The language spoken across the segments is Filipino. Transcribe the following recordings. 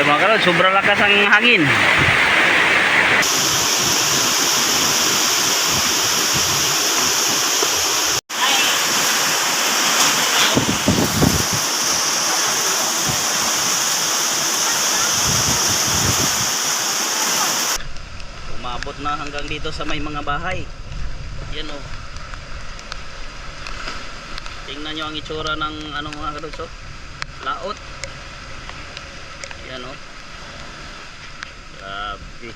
Eh mga kalod, sobrang lakas ang hangin. Umabot na hanggang dito sa may mga bahay. Yan o. Tingnan nyo ang itsura ng ano mga oh. Laot. Yan o. Grabe.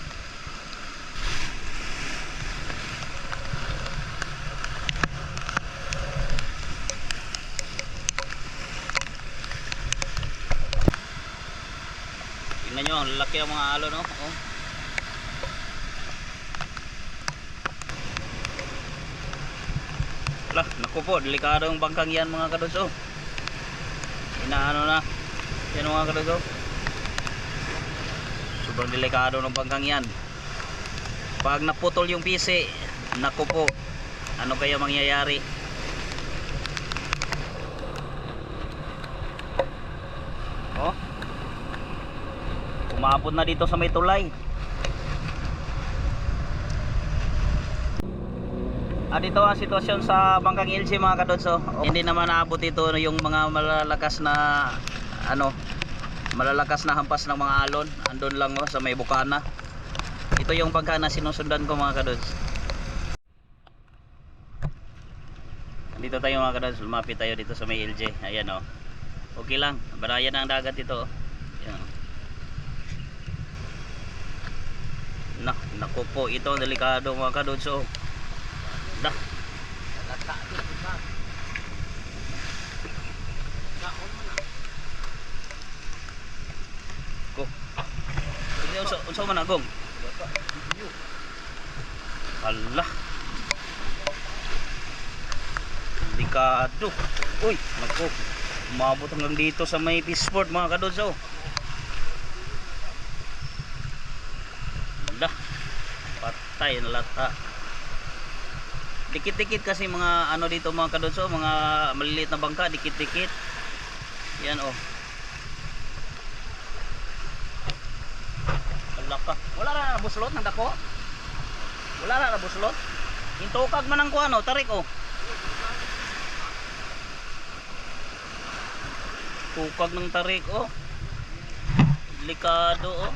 Tingnan nyo, ang laki ang mga alon, no? Oh. Lah, naku po, delikado ang bangkang yan mga kados, oh. Inaano na. Yan mga kados, oh. Sobrang delikado ng bangkang yan. Pag naputol yung pisi, naku po, ano kaya mangyayari? Oh. Umabot na dito sa may tulay. Ah, dito ang sitwasyon sa Bangkang LG mga kadotso. Hindi naman naabot ito yung mga malalakas na ano, malalakas na hampas ng mga alon. Andun lang oh, sa may bukana. Ito yung bangka na sinusundan ko mga kadots. Dito tayo mga kadots, lumapit tayo dito sa may LG. Ayan oh. Okay lang, barayan ang dagat ito. oh. Ayan. oh. Nah, naku ito delikado mga kadots. Oh. Dah. Unsa unsa man agong? Allah. Delikado. Uy, nako. Umabot hanggang dito sa may Peaceport mga kadodso. Allah. Patay na lata. Dikit-dikit kasi mga ano dito mga kadodso, mga maliliit na bangka, dikit-dikit. Yan oh. Wala. Wala na buslot ng dako. Wala na na buslot. Intukag man ang kuano, tarik oh. Tukag ng tarik oh. Delikado oh.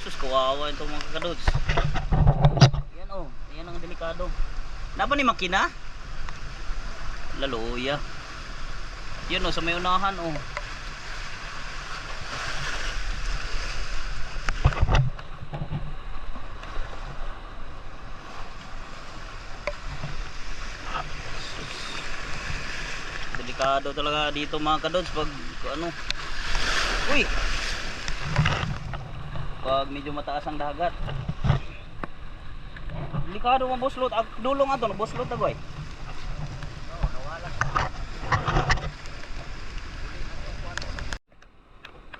Sus kawawa ito mga kadods. Yan oh, yan ang delikado. Napa ni makina? Laluya. Yun oh, sa may unahan oh. Delikado talaga dito mga kadods pag ano. Uy! Pag medyo mataas ang dagat. Delikado ang buslot. Ag dulong ato, buslot agoy.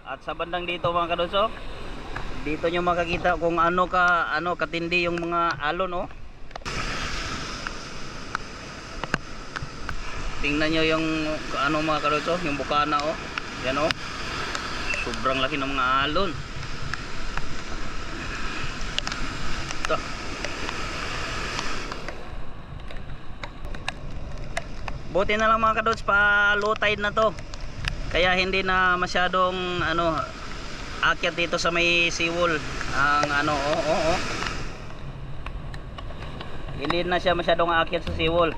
At sa bandang dito mga kadoso, dito nyo makakita kung ano ka ano katindi yung mga alon oh. Tingnan nyo yung ano mga kadoso, yung bukana oh. Yan oh. Sobrang laki ng mga alon. Ito. Buti na lang mga kadots pa low tide na to. Kaya hindi na masyadong ano akyat dito sa may seawall ang ano oh oh oh. Hindi na siya masyadong akyat sa seawall.